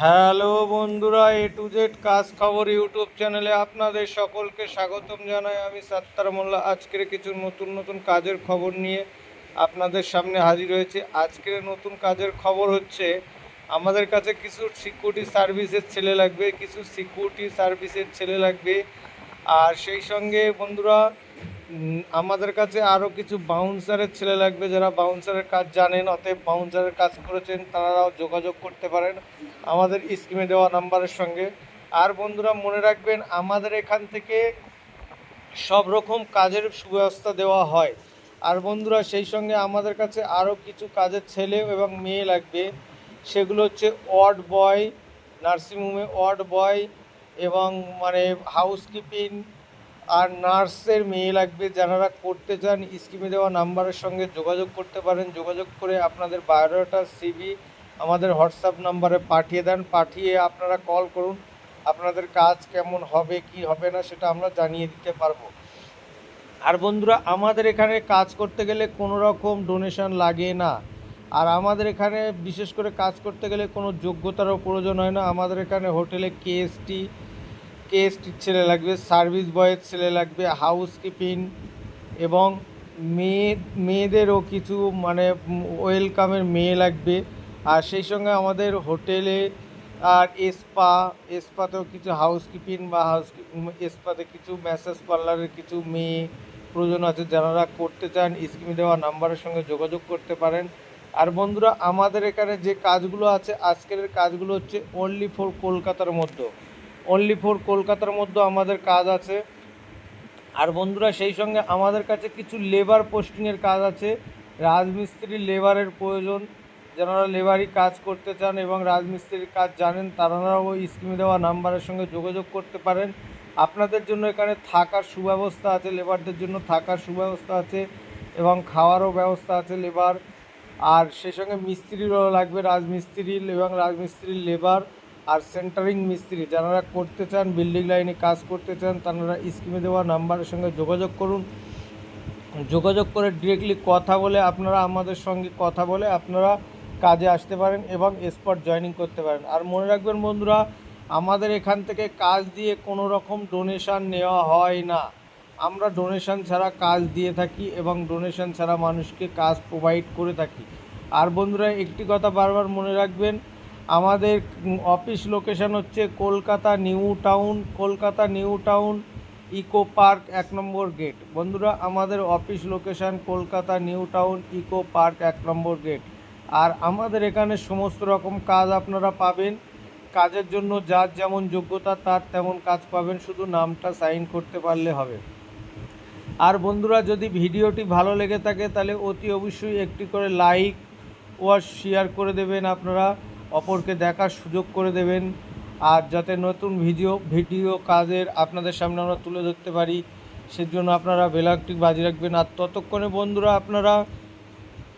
Hello বন্ধুরা এ to Z কাজ খবর ইউটিউব চ্যানেলে আপনাদের সকলকে স্বাগতম জানাই। আমি সাত্তার মোল্লা। আজকের কিছু নতুন নতুন কাজের খবর নিয়ে আপনাদের সামনে হাজির হয়েছে। আজকের নতুন কাজের খবর হচ্ছে, আমাদের কাছে কিছু সিকিউরিটি সার্ভিসের ছেলে লাগবে, কিছু সিকিউরিটি সার্ভিসের ছেলে লাগবে। আর সেই সঙ্গে বন্ধুরা আমাদের কাছে আরও কিছু বাউন্সারের ছেলে লাগবে যারা বাউন্সারের কাজ জানেন, অতএব বাউন্সারের কাজ করেছেন, তারাও যোগাযোগ করতে পারেন আমাদের স্কিমে দেওয়া নাম্বারের সঙ্গে। আর বন্ধুরা, মনে রাখবেন, আমাদের এখান থেকে সব রকম কাজের সুব্যবস্থা দেওয়া হয়। আর বন্ধুরা, সেই সঙ্গে আমাদের কাছে আরও কিছু কাজের ছেলে এবং মেয়ে লাগবে। সেগুলো হচ্ছে ওয়ার্ড বয়, নার্সিংহোমে ওয়ার্ড বয় এবং মানে হাউসকিপিং আর নার্সের মেয়ে লাগবে, যারা করতে চান স্কিমে দেওয়া নাম্বারের সঙ্গে যোগাযোগ করতে পারেন। যোগাযোগ করে আপনাদের বায়োডাটা সিভি আমাদের হোয়াটসঅ্যাপ নাম্বারে পাঠিয়ে দেন। পাঠিয়ে আপনারা কল করুন, আপনাদের কাজ কেমন হবে, কি হবে না, সেটা আমরা জানিয়ে দিতে পারব। আর বন্ধুরা, আমাদের এখানে কাজ করতে গেলে কোনো রকম ডোনেশন লাগে না। আর আমাদের এখানে বিশেষ করে কাজ করতে গেলে কোনো যোগ্যতারও প্রয়োজন হয় না। আমাদের এখানে হোটেলে কেএসটি কেএসটির ছেলে লাগবে, সার্ভিস বয়ের ছেলে লাগবে হাউসকিপিং এবং মেয়ে, মেয়েদেরও কিছু মানে ওয়েলকামের মেয়ে লাগবে। আর সেই সঙ্গে আমাদের হোটেলে আর স্পা স্পাতেও কিছু হাউসকিপিং বা হাউস স্পাতে কিছু ম্যাসেজ পার্লারের কিছু মেয়ে প্রয়োজন আছে, যারা করতে চান স্কিমে দেওয়া নাম্বারের সঙ্গে যোগাযোগ করতে পারেন। আর বন্ধুরা, আমাদের এখানে যে কাজগুলো আছে, আজকের কাজগুলো হচ্ছে অনলি ফর কলকাতার মধ্যে। অনলি ফর কলকাতার মধ্যে আমাদের কাজ আছে। আর বন্ধুরা, সেই সঙ্গে আমাদের কাছে কিছু লেবার পোস্টিংয়ের কাজ আছে। রাজমিস্ত্রি লেবারের প্রয়োজন। যারা লেবারি কাজ করতে চান এবং রাজমিস্ত্রির কাজ জানেন, তারাও ওই স্কিমে দেওয়া নাম্বারের সঙ্গে যোগাযোগ করতে পারেন। আপনাদের জন্য এখানে থাকার সুব্যবস্থা আছে লেবারদের জন্য থাকার সুব্যবস্থা আছে এবং খাওয়ারও ব্যবস্থা আছে লেবার আর সেই সঙ্গে মিস্ত্রিরও লাগবে রাজমিস্ত্রি এবং রাজমিস্ত্রির লেবার আর সেন্টারিং মিস্ত্রি, যারা করতে চান বিল্ডিং লাইনে কাজ করতে চান, তারা স্কিমে দেওয়া নাম্বারের সঙ্গে যোগাযোগ করুন। যোগাযোগ করে ডিরেক্টলি কথা বলে আপনারা আমাদের সঙ্গে কথা বলে আপনারা কাজে আসতে পারেন এবং স্পট জয়েনিং করতে পারেন। আর মনে রাখবেন বন্ধুরা, আমাদের এখান থেকে কাজ দিয়ে কোনো রকম ডোনেশান নেওয়া হয় না। আমরা ডোনেশান ছাড়া কাজ দিয়ে থাকি এবং ডোনেশান ছাড়া মানুষকে কাজ প্রোভাইড করে থাকি। আর বন্ধুরা, একটি কথা বারবার মনে রাখবেন আমাদের অফিস লোকেশান হচ্ছে Kolkata New Town, Kolkata New Town, Eco Park এক নম্বর গেট। বন্ধুরা, আমাদের office location Kolkata New Town, Eco Park এক নম্বর গেট। আর আমাদের এখানে সমস্ত রকম কাজ আপনারা পাবেন। কাজের জন্য যার যেমন যোগ্যতা, তার তেমন কাজ পাবেন, শুধু নামটা সাইন করতে পারলে হবে। আর বন্ধুরা, যদি ভিডিওটি ভালো লেগে থাকে, তাহলে অতি অবশ্যই একটি করে লাইক ও শেয়ার করে দেবেন আপনারা। অপরকে দেখার সুযোগ করে দেবেন। আর যাতে নতুন ভিডিও ভিডিও কাজের আপনাদের সামনে আমরা তুলে ধরতে পারি, সেজন্য আপনারা বেলাকটি বাজি রাখবেন। আর ততক্ষণে বন্ধুরা, আপনারা